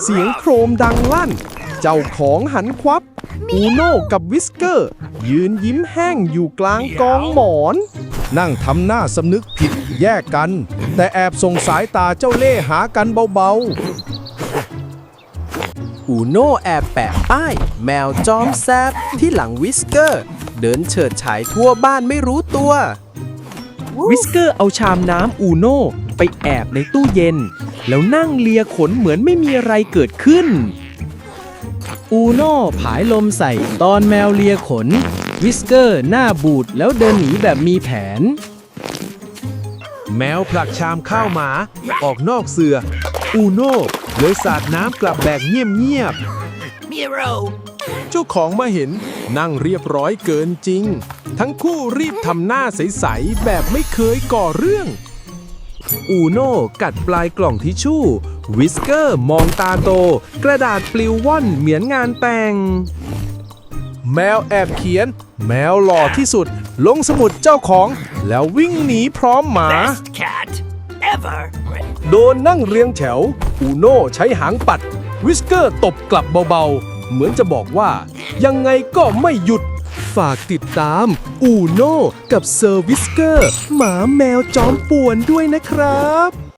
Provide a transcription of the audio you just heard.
เสียงโครมดังลั่น เจ้าของหันควับ อูโน่กับวิสเกอร์ ยืนยิ้มแห้งอยู่กลางกองหมอน นั่งทำหน้าสำนึกผิดแยกกัน แต่แอบส่งสายตาเจ้าเล่ห์หากันเบาๆ อูโน่แอบแปะป้าย แมวจอมแซบที่หลังวิสเกอร์ เดินเฉิดฉายทั่วบ้านไม่รู้ตัว วิสเกอร์เอาชามน้ำอูโน่ ไปแอบในตู้เย็น แล้วนั่งเลียขนเหมือนไม่มีอะไรเกิดขึ้น อูโน่ผายลมใส่ตอนแมวเลียขน วิสเกอร์หน้าบูดแล้วเดินหนีแบบมีแผน แมวผลักชามข้าวหมา ออกนอกเสือ อูโน่เลยสาดน้ำกลับแบบเงียบ Miro! ๆเจ้าของมาเห็นนั่งเรียบร้อยเกินจริง ทั้งคู่รีบทำหน้าใส ๆ แบบไม่เคยก่อเรื่อง อูโน่กัดปลายกล่องทิชชู่ วิสเกอร์มองตาโต กระดาษปลิวว่อนเหมือนงานแต่ง แมวแอบเขียน แมวหล่อที่สุด ลงสมุดเจ้าของ แล้ววิ่งหนีพร้อมหมา Best cat ever! โดนนั่งเรียงแถว อูโน่ใช้หางปัด วิสเกอร์ตบกลับเบาๆ เหมือนจะบอกว่า ยังไงก็ไม่หยุด ฝากติดตามอูโน่กับเซอร์วิสเกอร์หมาแมวจอมป่วนด้วยนะครับ